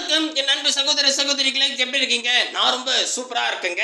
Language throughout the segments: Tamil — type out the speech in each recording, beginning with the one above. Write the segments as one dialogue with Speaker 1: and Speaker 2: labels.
Speaker 1: வணக்கம். என் அன்பு சகோதர சகோதரிகளே எப்படி இருக்கீங்க? நான் ரொம்ப சூப்பரா இருக்கேங்க.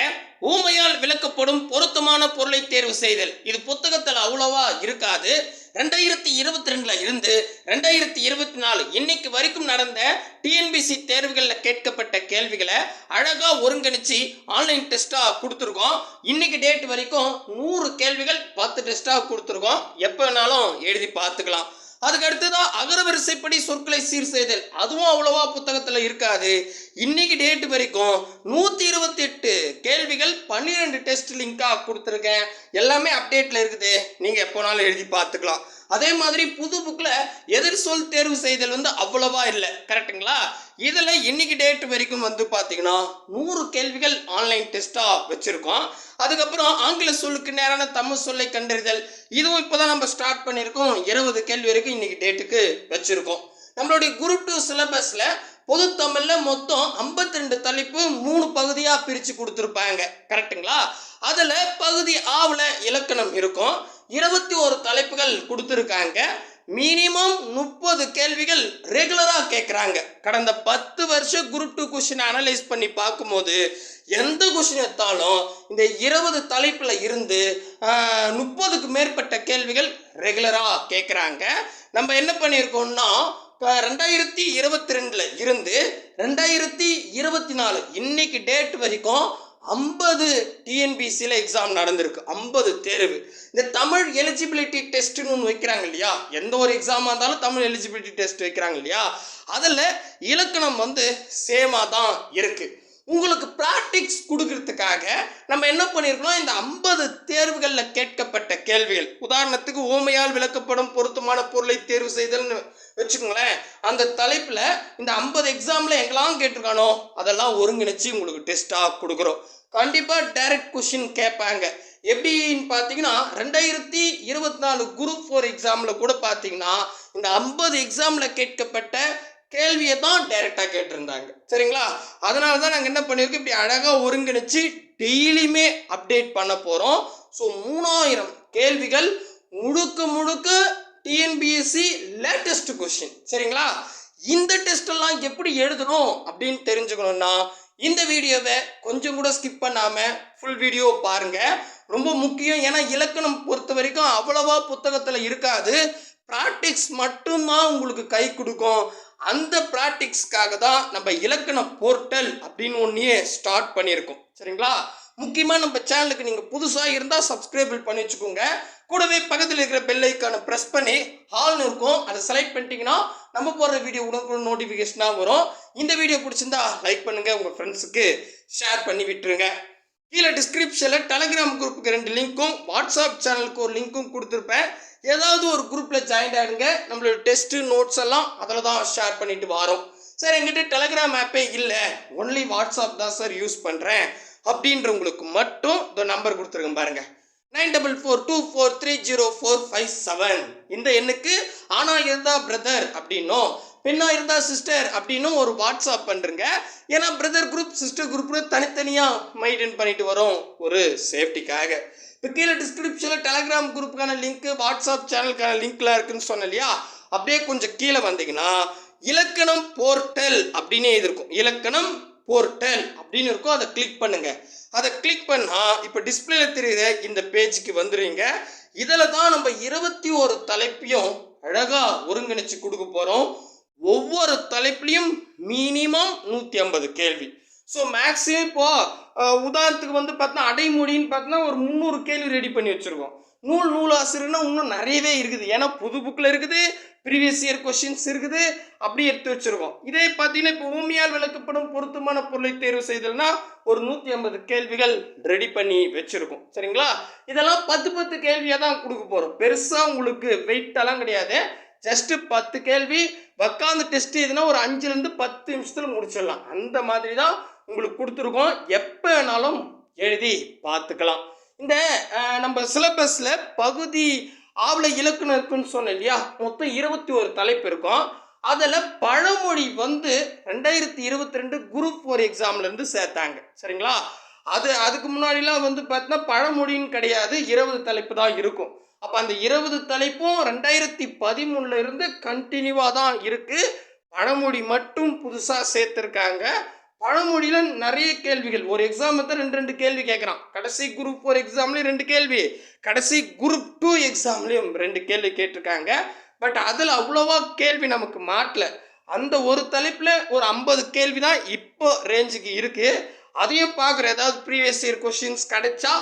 Speaker 1: ஊமையால் விளக்கப்படும் பொருத்தமான பொருளை தேர்வு செய்தல். இது புத்தகத்தில் அவ்வளவா இருக்காது. ரெண்டாயிரத்தி இருபத்தி ரெண்டுல இருந்து ரெண்டாயிரத்தி இருபத்தி நாலு இன்னைக்கு வரைக்கும் நடந்த டிஎன்பிசி தேர்வுகளில் கேட்கப்பட்ட கேள்விகளை அழகா ஒருங்கிணைச்சு ஆன்லைன் டெஸ்டா கொடுத்துருக்கோம். இன்னைக்கு டேட் வரைக்கும் நூறு கேள்விகள் பத்து டெஸ்டா கொடுத்துருக்கோம். எப்போ வேணாலும் எழுதி பார்த்துக்கலாம். அதுக்கு அடுத்ததான் அகரவரிசைப்படி சொற்களை சீர் செய்தல். அதுவும் அவ்வளவா புத்தகத்தில் இருக்காது. இன்னைக்கு டேட் வரைக்கும் நூற்றி இருபத்தி எட்டு கேள்விகள் பன்னிரெண்டு டெஸ்ட் லிங்காக கொடுத்துருக்கேன். எல்லாமே அப்டேட்டில் இருக்குது. நீங்கள் எப்போனாலும் எழுதி பார்த்துக்கலாம். அதே மாதிரி புது புக்கில் எதிர் சொல் தேர்வு செய்தல் வந்து அவ்வளவா இல்லை. கரெக்டுங்களா இதில் இன்னைக்கு டேட் வரைக்கும் வந்து பார்த்தீங்கன்னா நூறு கேள்விகள் ஆன்லைன் டெஸ்ட்டாக வச்சுருக்கோம். அதுக்கப்புறம் ஆங்கில சொல்லுக்கு நேரான தமிழ் சொல்லை கண்டறிதல் இதுவும் இப்போ தான் நம்ம ஸ்டார்ட் பண்ணியிருக்கோம். இருபது கேள்வி வரைக்கும் இன்னைக்கு டேட்டுக்கு வச்சுருக்கோம். நம்மளுடைய குரூப் டூ சிலபஸில் பொது தமிழில் மொத்தம் 52 ரெண்டு தலைப்பு மூணு பகுதியாக பிரித்து கொடுத்துருப்பாங்க. கரெக்ட்டுங்களா அதில் பகுதி ஆவில் இலக்கணம் இருக்கும். இருபத்தி ஒரு தலைப்புகள் கொடுத்துருக்காங்க. மினிமம் முப்பது கேள்விகள் ரெகுலராக கேட்குறாங்க கடந்த பத்து வருஷம் குரூப் டூ கொஷினை அனலைஸ் பண்ணி பார்க்கும்போது எந்த கொஷின் எடுத்தாலும் இந்த இருபது தலைப்பில் இருந்து முப்பதுக்கு மேற்பட்ட கேள்விகள் ரெகுலராக கேட்குறாங்க நம்ம என்ன பண்ணியிருக்கோம்னா ரெண்டாயிரத்தி இருபத்தி ரெண்டில் இருந்து ரெண்டாயிரத்தி இருபத்தி நாலு இன்னைக்கு டேட் வரைக்கும் ஐம்பது டிஎன்பிசியில் எக்ஸாம் நடந்திருக்கு. ஐம்பது தேர்வு. இந்த தமிழ் எலிஜிபிலிட்டி டெஸ்ட்டுன்னு ஒன்று வைக்கிறாங்க இல்லையா? எந்த ஒரு எக்ஸாமாக இருந்தாலும் தமிழ் எலிஜிபிலிட்டி டெஸ்ட் வைக்கிறாங்க இல்லையா? அதில் இலக்கணம் வந்து சேமாக தான் இருக்குது உங்களுக்கு ப்ராக்டிக்ஸ் கொடுக்கறதுக்காக நம்ம என்ன பண்ணியிருக்கோம் இந்த ஐம்பது தேர்வுகளில் கேட்கப்பட்ட கேள்விகள். உதாரணத்துக்கு ஊமையால் விளக்கப்படும் பொருத்தமான பொருளை தேர்வு செய்தல்னு வச்சுக்கோங்களேன். அந்த தலைப்பில் இந்த ஐம்பது எக்ஸாமில் எங்கெல்லாம் கேட்டிருக்கானோ அதெல்லாம் ஒருங்கிணைச்சு உங்களுக்கு டெஸ்ட்டாக கொடுக்குறோம். கண்டிப்பாக டைரக்ட் கொஷின் கேட்பாங்க. எப்படின்னு பார்த்தீங்கன்னா ரெண்டாயிரத்தி இருபத்தி நாலு குரூப் ஃபோர் எக்ஸாமில் கூட பார்த்தீங்கன்னா இந்த ஐம்பது எக்ஸாமில் கேட்கப்பட்ட கேள்வியை தான் டைரெக்டாக கேட்டிருந்தாங்க. சரிங்களா? அதனால தான் நாங்கள் என்ன பண்ணியிருக்கோம்? இப்படி அழகாக ஒருங்கிணைச்சு டெய்லியுமே அப்டேட் பண்ண போகிறோம் ஸோ மூணாயிரம் கேள்விகள் முழுக்க முழுக்க டிஎன்பிஎஸ்சி லேட்டஸ்ட் கொஸ்டின் சரிங்களா? இந்த டெஸ்டெல்லாம் எப்படி எழுதணும் அப்படின்னு தெரிஞ்சுக்கணும்னா இந்த வீடியோவை கொஞ்சம் கூட ஸ்கிப் பண்ணாமல் ஃபுல் வீடியோ பாருங்கள் ரொம்ப முக்கியம். ஏன்னா இலக்கணம் பொறுத்த வரைக்கும் அவ்வளவா புத்தகத்தில் இருக்காது. ப்ராக்டிக்ஸ் மட்டும்தான் உங்களுக்கு கை கொடுக்கும். அந்த ப்ராக்டிக்ஸ்க்காக தான் நம்ம இலக்கண போர்ட்டல் அப்படின்னு ஒன்றையே ஸ்டார்ட் பண்ணியிருக்கோம். சரிங்களா? முக்கியமாக நம்ம சேனலுக்கு நீங்கள் புதுசாக இருந்தால் சப்ஸ்கிரைபிள் பண்ணி வச்சுக்கோங்க. கூடவே பக்கத்தில் இருக்கிற பெல் ப்ரெஸ் பண்ணி ஹால்னு இருக்கும். அதை செலக்ட் பண்ணிட்டீங்கன்னா நம்ம போடுற வீடியோ உடனுக்கு நோட்டிஃபிகேஷனாக வரும். இந்த வீடியோ பிடிச்சிருந்தா லைக் பண்ணுங்கள் உங்கள் ஃப்ரெண்ட்ஸுக்கு ஷேர் பண்ணி விட்டுருங்க. கீழே டிஸ்கிரிப்ஷனில் டெலகிராம் குரூப்புக்கு ரெண்டு லிங்க்கும் வாட்ஸ்அப் சேனலுக்கு ஒரு லிங்க்கும் கொடுத்துருப்பேன். ஏதாவது ஒரு குரூப்பில் ஜாயின் ஆகிடுங்க நம்மளோட டெஸ்ட்டு நோட்ஸ் எல்லாம் அதில் தான் ஷேர் பண்ணிட்டு வரோம். சார் எங்கிட்ட டெலகிராம் ஆப்பே இல்லை. ஒன்லி வாட்ஸ்அப் தான் சார் யூஸ் பண்ணுறேன் அப்படின்றவங்களுக்கு மட்டும் இந்த நம்பர் கொடுத்துருக்கேன் பாருங்க. Nine double four two four three zero four five seven இந்த எண்ணுக்கு ஆனா இருந்தா பிரதர் அப்படின்னும் பெண்ணா இருந்தா சிஸ்டர் அப்படின்னும் ஒரு வாட்ஸ்அப் பண்ணுறங்க ஏன்னா பிரதர் குரூப் சிஸ்டர் குரூப்னு தனித்தனியாக மெயின்டைன் பண்ணிட்டு வரோம் ஒரு சேஃப்டிக்காக இப்போ கீழே டிஸ்கிரிப்ஷனில் டெலகிராம் குரூப்புக்கான லிங்க்கு வாட்ஸ்அப் சேனலுக்கான லிங்க்லாம் இருக்குன்னு சொன்னேன் இல்லையா? அப்படியே கொஞ்சம் கீழே வந்தீங்கன்னா இலக்கணம் போர்ட்டல் அப்படின்னு இருக்கும். இலக்கணம் போர்ட்டல் அப்படின்னு இருக்கும். அதை கிளிக் பண்ணுங்க. அதை கிளிக் பண்ணால் இப்போ டிஸ்பிளேல தெரியுற இந்த பேஜுக்கு வந்துடுவீங்க இதில் தான் நம்ம இருபத்தி ஒரு தலைப்பையும் அழகாக ஒருங்கிணைச்சு கொடுக்க போகிறோம் ஒவ்வொரு தலைப்புலையும் மினிமம் நூற்றி ஐம்பது கேள்வி. ஸோ மேக்ஸிமம் இப்போது உதாரணத்துக்கு வந்து பார்த்தினா அடைமொழின்னு பார்த்தோன்னா ஒரு முந்நூறு கேள்வி ரெடி பண்ணி வச்சுருக்கோம். நூல் நூலாசிரியர்னா இன்னும் நிறையவே இருக்குது. ஏன்னா புது புக்கில் இருக்குது ப்ரீவியஸ் இயர் கொஷின்ஸ் இருக்குது அப்படி எடுத்து வச்சுருக்கோம். இதே பார்த்தீங்கன்னா இப்போ ஊமியால் விளக்கப்படும் பொருத்தமான பொருளை தேர்வு செய்தல்னா ஒரு நூற்றி ஐம்பது கேள்விகள் ரெடி பண்ணி வச்சுருக்கோம். சரிங்களா? இதெல்லாம் பத்து பத்து கேள்வியாக தான் கொடுக்க போகிறோம் பெருசாக உங்களுக்கு வெயிட்டெல்லாம் கிடையாது. ஜஸ்ட்டு பத்து கேள்வி. உக்காந்து டெஸ்ட் எதுனா ஒரு அஞ்சுலேருந்து பத்து நிமிஷத்தில் முடிச்சிடலாம். அந்த மாதிரி தான் உங்களுக்கு கொடுத்துருக்கோம். எப்போ வேணாலும் எழுதி பார்த்துக்கலாம். இந்த நம்ம சிலபஸில் பகுதி ஆவல இலக்கணம் இருக்குன்னு சொன்னேன் இல்லையா? மொத்தம் இருபத்தி ஒரு தலைப்பு இருக்கும். அதில் பழமொழி வந்து ரெண்டாயிரத்தி இருபத்தி ரெண்டு குரூப் ஃபோர் எக்ஸாம்லேருந்து சேர்த்தாங்க. சரிங்களா? அது அதுக்கு முன்னாடிலாம் வந்து பார்த்தீங்கன்னா பழமொழின்னு கிடையாது. இருபது தலைப்பு தான் இருக்கும். அப்போ அந்த இருபது தலைப்பும் ரெண்டாயிரத்தி பதிமூணுல இருந்து கண்டினியூவாக தான் இருக்குது பழமொழி மட்டும் புதுசாக சேர்த்துருக்காங்க. பழமொழியில் நிறைய கேள்விகள். ஒரு எக்ஸாம் தான் ரெண்டு ரெண்டு கேள்வி கேட்குறான் கடைசி குரூப் ஃபோர் எக்ஸாம்லேயும் ரெண்டு கேள்வி. கடைசி குரூப் டூ எக்ஸாம்லேயும் ரெண்டு கேள்வி கேட்டிருக்காங்க. பட் அதில் அவ்வளோவா கேள்வி நமக்கு மாட்டல. அந்த ஒரு தலைப்பில் ஒரு ஐம்பது கேள்வி தான் இப்போ ரேஞ்சுக்கு இருக்குது அதையும் பார்க்குற ஏதாவது ப்ரீவியஸ் இயர் கொஷின்ஸ் கிடைச்சா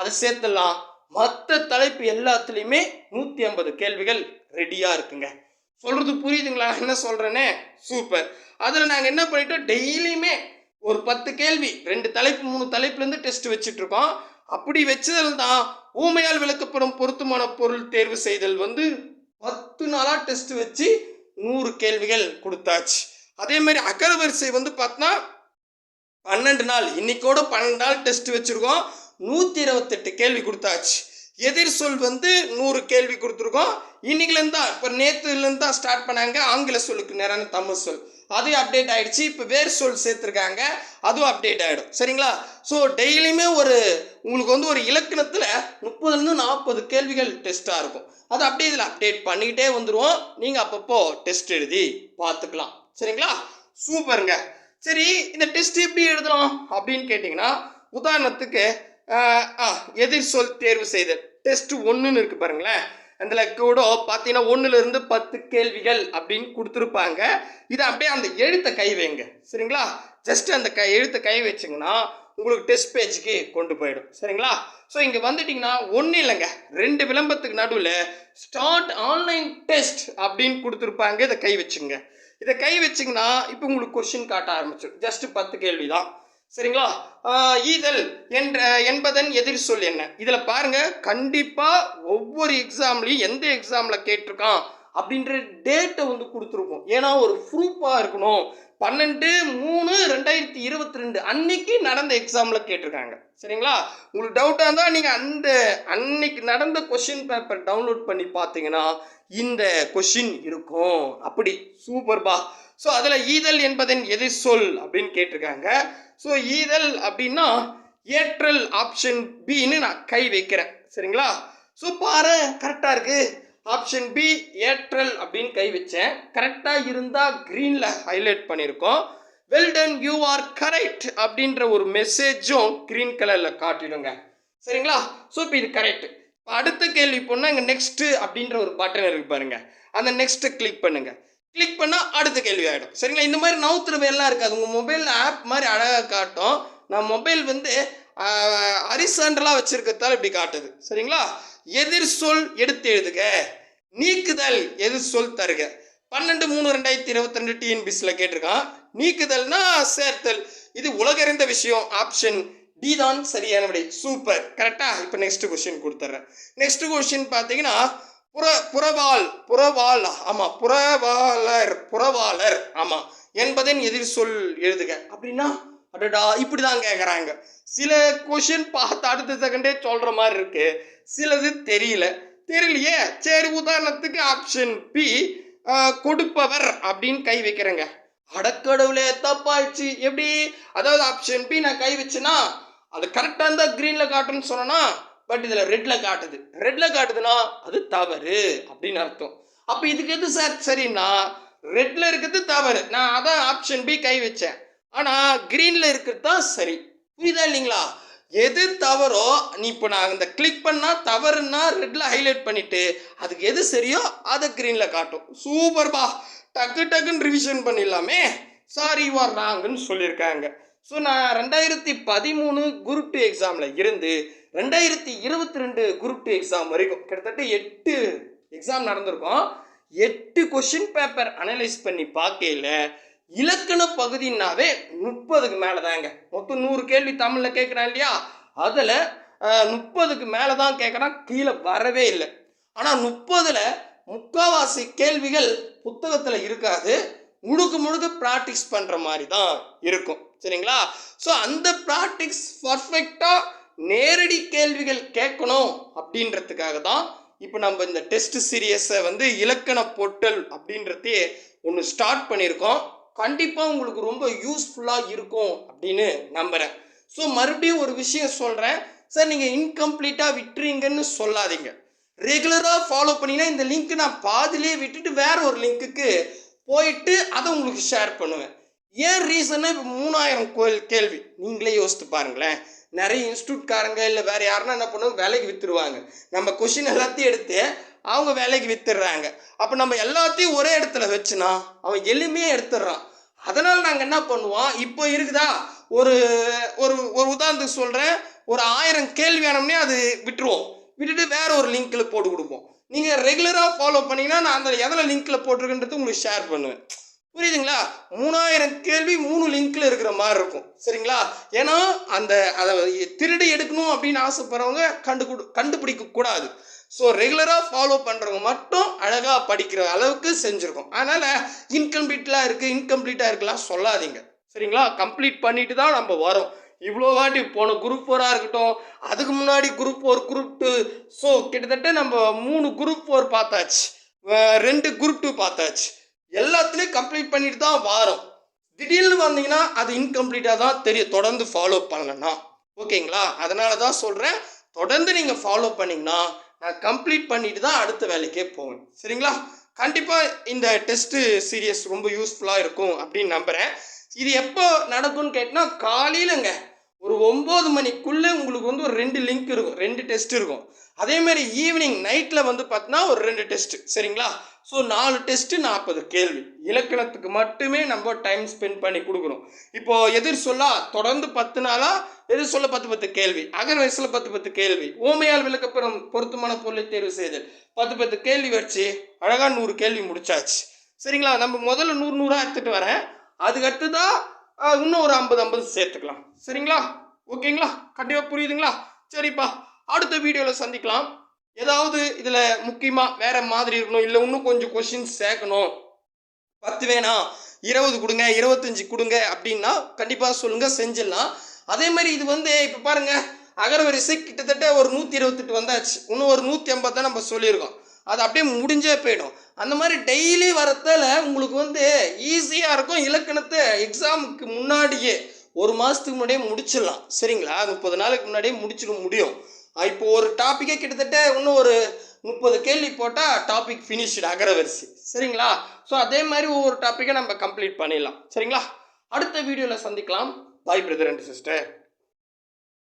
Speaker 1: அதை சேர்த்துடலாம். மற்ற தலைப்பு எல்லாத்துலேயுமே நூற்றி ஐம்பது கேள்விகள் ரெடியாக இருக்குங்க. சொல்கிறது புரியுதுங்களா? நான் என்ன சொல்கிறேனே சூப்பர். அதில் நாங்கள் என்ன பண்ணிட்டோம்? டெய்லியுமே ஒரு பத்து கேள்வி ரெண்டு தலைப்பு மூணு தலைப்புலேருந்து டெஸ்ட் வச்சுட்ருக்கோம் அப்படி வச்சதில் தான் ஊமையால் விளக்கப்படும் பொருத்தமான பொருள் தேர்வு செய்தல் வந்து பத்து நாளாக டெஸ்ட் வச்சு நூறு கேள்விகள் கொடுத்தாச்சு. அதே மாதிரி அகர வரிசை வந்து பார்த்தா பன்னெண்டு நாள் இன்னைக்கோட பன்னெண்டு நாள் டெஸ்ட் வச்சுருக்கோம். நூற்றி இருபத்தெட்டு கேள்வி கொடுத்தாச்சு. எதிர் சொல் வந்து நூறு கேள்வி கொடுத்துருக்கோம். இன்னைக்குலேருந்து தான் இப்போ நேற்றுலேருந்து தான் ஸ்டார்ட் பண்ணாங்க. ஆங்கில சொல்லுக்கு நேரான தமிழ் சொல். அது அப்டேட் ஆகிடுச்சு இப்போ வேறு சொல் சேர்த்துருக்காங்க. அதுவும் அப்டேட் ஆகிடும் சரிங்களா? ஸோ டெய்லியுமே ஒரு உங்களுக்கு வந்து ஒரு இலக்கணத்தில் முப்பதுலேருந்து நாற்பது கேள்விகள் டெஸ்ட்டாக இருக்கும். அது அப்படியே இதில் அப்டேட் பண்ணிக்கிட்டே வந்துடுவோம் நீங்கள் அப்பப்போ டெஸ்ட் எழுதி பார்த்துக்கலாம். சரிங்களா? சூப்பருங்க. சரி இந்த டெஸ்ட் எப்படி எழுதலாம் அப்படின்னு கேட்டிங்கன்னா உதாரணத்துக்கு ஆ எதிர் சொல் தேர்வு செய்தல். டெஸ்ட் ஒன்றுன்னு இருக்கு பாருங்களேன். அதில் கூட பார்த்தீங்கன்னா ஒன்றுலேருந்து பத்து கேள்விகள் அப்படின்னு கொடுத்துருப்பாங்க. இதை அப்படியே அந்த எழுத்தை கை வைங்க. சரிங்களா? ஜஸ்ட் அந்த கை எழுத்தை கை வச்சிங்கன்னா உங்களுக்கு டெஸ்ட் பேஜுக்கு கொண்டு போயிடும். சரிங்களா? ஸோ இங்கே வந்துட்டிங்கன்னா ஒன்றும் இல்லைங்க. ரெண்டு விளம்பரத்துக்கு நடுவில் ஸ்டார்ட் ஆன்லைன் டெஸ்ட் அப்படின்னு கொடுத்துருப்பாங்க. இதை கை வச்சுங்க. இதை கை வச்சிங்கன்னா இப்போ உங்களுக்கு கொஷின் காட்ட ஆரம்பிச்சிடும். ஜஸ்ட் பத்து கேள்வி தான் சரிங்களா? ஈதல் என்ற என்பதன் எதிர் சொல் என்ன? இதில் பாருங்கள் கண்டிப்பாக ஒவ்வொரு எக்ஸாம்லையும் எந்த எக்ஸாமில் கேட்டிருக்கான் அப்படின்ற டேட்டை வந்து கொடுத்துருப்போம் ஏன்னா ஒரு ப்ரூஃபாக இருக்கணும். பன்னெண்டு மூணு ரெண்டாயிரத்தி இருபத்தி ரெண்டு அன்னைக்கு நடந்த எக்ஸாமில் கேட்டிருக்காங்க. சரிங்களா? உங்களுக்கு டவுட்டாக இருந்தால் நீங்கள் அந்த அன்னைக்கு நடந்த கொஷின் பேப்பர் டவுன்லோட் பண்ணி பார்த்தீங்கன்னா இந்த கொஷின் இருக்கும். அப்படி. சூப்பர்பா ஸோ அதில் ஈதல் என்பதன் எது சொல் அப்படின்னு கேட்டிருக்காங்க. ஸோ ஈதல் அப்படின்னா ஏற்றல் ஆப்ஷன் பின்னு நான் கை வைக்கிறேன். சரிங்களா? ஸோ பாரு கரெக்டாக இருக்கு. ஆப்ஷன் பி ஏற்றல் அப்படின்னு கை வச்சேன். கரெக்டாக இருந்தால் க்ரீனில் ஹைலைட் பண்ணியிருக்கோம் வெல்டன் யூ ஆர் கரெக்ட் அப்படின்ற ஒரு மெசேஜும் க்ரீன் கலரில் காட்டிடுங்க. சரிங்களா? ஸோ இப்போ இது கரெக்ட் அடுத்த கேள்வி போனால் இங்கே நெக்ஸ்ட்டு அப்படின்ற ஒரு பட்டன் இருக்கு பாருங்கள் அந்த நெக்ஸ்ட்டு கிளிக் பண்ணுங்கள் கிளிக் பண்ணால் அடுத்த கேள்வி ஆகிடும் சரிங்களா? இந்த மாதிரி நவுத்துறவை எல்லாம் இருக்காது. உங்கள் மொபைல் ஆப் மாதிரி அழகாக காட்டும். நான் மொபைல் வந்து அரிசாண்டலாக வச்சுருக்கிறதால இப்படி காட்டுது. சரிங்களா? எதிர் சொல் எடுத்து எழுதுக. நீக்குதல் எதிர் சொல் தருக. பன்னெண்டு மூணு ரெண்டாயிரத்தி இருபத்தி ரெண்டு டிஎன்பிசியில் கேட்டிருக்கான். நீக்குதல்னா சேர்த்தல். இது உலகறிந்த விஷயம். ஆப்ஷன் டி தான் சரியான விடை சூப்பர் கரெக்டாக இப்போ நெக்ஸ்ட் கொஸ்டின் கொடுத்துட்றேன் நெக்ஸ்ட் கொஸ்டின் பார்த்தீங்கன்னா புற புறவாள் புறவாள் ஆமாம் புறவாளர் புறவாளர் ஆமாம் என்பதன் எதிர் சொல் எழுதுக. அப்படின்னா அடடா இப்படி தான் கேட்குறாங்க சில கொஷின் பார்த்து அடுத்த செகண்டே சொல்கிற மாதிரி இருக்கு. சிலது தெரியல. தெரியலையே. சரி உதாரணத்துக்கு ஆப்ஷன் பி கொடுப்பவர் அப்படின்னு கை வைக்கிறேங்க. அடக்கடவுளே தப்பாயிடுச்சு. எப்படி? அதாவது ஆப்ஷன் பி நான் கை வச்சேன்னா அது கரெக்டாக இருந்தால் க்ரீனில் காட்டுன்னு சொன்னேன்னா பட் இதில் ரெட்டில் காட்டுது. ரெட்டில் காட்டுதுன்னா அது தவறு அப்படின்னு அர்த்தம். அப்போ இதுக்கு எது சார் சரின்னா ரெட்டில் இருக்கிறது தவறு. நான் அதான் ஆப்ஷன் பி கை வச்சேன். ஆனால் க்ரீனில் இருக்கிறது தான் சரி. புரியுதா இல்லைங்களா? எது தவறோ நீ இப்போ நான் இந்த கிளிக் பண்ணால் தவறுன்னா ரெட்டில் ஹைலைட் பண்ணிவிட்டு அதுக்கு எது சரியோ அதை க்ரீனில் காட்டும். சூப்பர்பா டக்கு டக்குன்னு ரிவிஷன் பண்ணிடலாமே. சாரி வார் ராங்குன்னு சொல்லியிருக்காங்க. ஸோ நான் ரெண்டாயிரத்தி பதிமூணு குரூப் டூ எக்ஸாமில் இருந்து ரெண்டாயிரத்தி இருபத்தி ரெண்டு குரூப் டூ எக்ஸாம் வரைக்கும் கிட்டத்தட்ட எட்டு எக்ஸாம் நடந்திருக்கும். எட்டு கொஷின் பேப்பர் அனலைஸ் பண்ணி பார்க்கையில இலக்கண பகுதினாவே முப்பதுக்கு மேலே தாங்க மொத்தம் நூறு கேள்வி தமிழில் கேட்குறான் இல்லையா? அதில் முப்பதுக்கு மேலே தான் கேட்குறான் கீழே வரவே இல்லை. ஆனால் முப்பதில் முக்காவாசி கேள்விகள் புத்தகத்தில் இருக்காது. முழுக்க முழுக்க ப்ராக்டிஸ் பண்ணுற மாதிரி தான் இருக்கும். சரிங்களா? ஸோ அந்த ப்ராக்டிக்ஸ் பர்ஃபெக்டாக நேரடி கேள்விகள் கேட்கணும் அப்படின்றதுக்காக தான் இப்போ நம்ம இந்த டெஸ்ட் சீரியஸை வந்து இலக்கண பொட்டல் அப்படின்றதையே ஒன்று ஸ்டார்ட் பண்ணியிருக்கோம். கண்டிப்பாக உங்களுக்கு ரொம்ப யூஸ்ஃபுல்லாக இருக்கும் அப்படின்னு நம்புகிறேன் ஸோ மறுபடியும் ஒரு விஷயம் சொல்கிறேன் சார் நீங்கள் இன்கம்ப்ளீட்டாக விட்டுறீங்கன்னு சொல்லாதீங்க. ரெகுலராக ஃபாலோ பண்ணிங்கன்னா இந்த லிங்க் நான் பாதிலே விட்டுட்டு வேற ஒரு லிங்க்குக்கு போயிட்டு அதை உங்களுக்கு ஷேர் பண்ணுவேன். ஏன் ரீசன்னா இப்போ மூணாயிரம் கோயில் கேள்வி. நீங்களே யோசித்து பாருங்களேன். நிறைய இன்ஸ்டியூட்காரங்க இல்லை வேறு யாருன்னா என்ன பண்ணுவோம் வேலைக்கு விற்றுருவாங்க நம்ம கொஷின் எல்லாத்தையும் எடுத்து அவங்க வேலைக்கு விற்றுடுறாங்க அப்போ நம்ம எல்லாத்தையும் ஒரே இடத்துல வச்சுனா அவன் எளிமையாக எடுத்துடுறான் அதனால் நாங்கள் என்ன பண்ணுவோம்? இப்போ இருக்குதா? ஒரு ஒரு ஒரு உதாரணத்துக்கு சொல்கிறேன் ஒரு ஆயிரம் கேள்வி ஆனோம்னே அது விட்டுருவோம். விட்டுட்டு வேறு ஒரு லிங்க்கில் போட்டு கொடுப்போம். நீங்கள் ரெகுலராக ஃபாலோ பண்ணிங்கன்னா நான் அந்த எதில் லிங்க்கில் போட்டிருக்குன்றது உங்களுக்கு ஷேர் பண்ணுவேன். புரியுதுங்களா? மூணாயிரம் கேள்வி மூணு லிங்க்ல இருக்கிற மாதிரி இருக்கும். சரிங்களா? ஏன்னா அந்த அதை திருடி எடுக்கணும் அப்படின்னு ஆசைப்படுறவங்க கண்டு கண்டுபிடிக்க கூடாது. ஸோ ரெகுலராக ஃபாலோ பண்ணுறவங்க மட்டும் அழகாக படிக்கிற அளவுக்கு செஞ்சுருக்கோம். அதனால் இன்கம்ப்ளீட்லாம் இருக்குது இன்கம்ப்ளீட்டாக இருக்கலாம் சொல்லாதீங்க. சரிங்களா? கம்ப்ளீட் பண்ணிட்டு தான் நம்ம வரோம். இவ்வளோ வாட்டி போன குரூப் ஃபோராக இருக்கட்டும் அதுக்கு முன்னாடி group four group two so கிட்டத்தட்ட நம்ம மூணு குரூப் ஃபோர் பார்த்தாச்சு. ரெண்டு குரூப் டூ பார்த்தாச்சு. எல்லாத்துலேயும் கம்ப்ளீட் பண்ணிட்டு தான் வாரோம். திடீர்னு வந்தீங்கன்னா அது இன்கம்ப்ளீட்டாக தான் தெரியும். தொடர்ந்து ஃபாலோ பண்ணலன்னா. ஓகேங்களா? அதனால தான் சொல்கிறேன் தொடர்ந்து நீங்கள் ஃபாலோ பண்ணிங்கன்னா நான் கம்ப்ளீட் பண்ணிட்டு தான் அடுத்த வேலைக்கே போவேன். சரிங்களா? கண்டிப்பாக இந்த டெஸ்ட்டு சீரியஸ் ரொம்ப யூஸ்ஃபுல்லாக இருக்கும் அப்படின்னு நம்புகிறேன் இது எப்போ நடக்கும்னு கேட்டால் காலையிலங்க. ஒரு ஒம்பது மணிக்குள்ளே உங்களுக்கு வந்து ஒரு ரெண்டு லிங்க் இருக்கும். ரெண்டு டெஸ்ட் இருக்கும். அதே மாதிரி ஈவினிங் நைட்டில் வந்து பார்த்தீங்கன்னா ஒரு ரெண்டு டெஸ்ட்டு சரிங்களா? ஸோ நாலு டெஸ்ட்டு நாற்பது கேள்வி. இலக்கணத்துக்கு மட்டுமே நம்ம டைம் ஸ்பெண்ட் பண்ணி கொடுக்குறோம் இப்போ எதிர் சொல்லா தொடர்ந்து பத்து நாளாக எதிர் சொல்ல பத்து பத்து கேள்வி. அகர் வயசில் பத்து பத்து கேள்வி. ஓமையால் விளக்கப்பெறும் பொருத்தமான பொருளை தேர்வு செய்தல். பத்து பத்து கேள்வி வச்சு அழகாக நூறு கேள்வி முடிச்சாச்சு. சரிங்களா? நம்ம முதல்ல நூறு நூறாக எடுத்துகிட்டு வரேன். அதுக்கடுத்து தான் இன்னும் ஒரு ஐம்பது ஐம்பது சேர்த்துக்கலாம். சரிங்களா? ஓகேங்களா? கண்டிப்பாக புரியுதுங்களா? சரிப்பா. அடுத்த வீடியோவில் சந்திக்கலாம். ஏதாவது இதில் முக்கியமாக வேறு மாதிரி இருக்கணும் இல்லை இன்னும் கொஞ்சம் கொஷின்ஸ் சேர்க்கணும். பத்து வேணாம் இருபது கொடுங்க இருபத்தஞ்சி கொடுங்க அப்படின்னா கண்டிப்பாக சொல்லுங்கள் செஞ்சிடலாம். அதே மாதிரி இது வந்து இப்போ பாருங்கள் அகரவரிசை கிட்டத்தட்ட ஒரு நூற்றி இருபத்தெட்டு வந்தாச்சு. இன்னும் ஒரு நூற்றி ஐம்பது தான் நம்ம சொல்லியிருக்கோம். அது அப்படியே முடிஞ்சே போயிடும். அந்த மாதிரி டெய்லி வரத்தால் உங்களுக்கு வந்து ஈஸியாக இருக்கும். இலக்கணத்தை எக்ஸாமுக்கு முன்னாடியே ஒரு மாதத்துக்கு முன்னாடியே முடிச்சிடலாம். சரிங்களா? முப்பது நாளுக்கு முன்னாடியே முடிச்சிட முடியும். இப்போ ஒரு டாப்பிக்கே கிட்டத்தட்ட இன்னும் ஒரு முப்பது கேள்வி போட்டால் டாபிக் ஃபினிஷ்டு அகரவரிசை சரிங்களா? ஸோ அதே மாதிரி ஒவ்வொரு டாப்பிக்கை நம்ம கம்ப்ளீட் பண்ணிடலாம். சரிங்களா? அடுத்த வீடியோவில் சந்திக்கலாம். பாய் பிரதர் அண்ட் சிஸ்டர்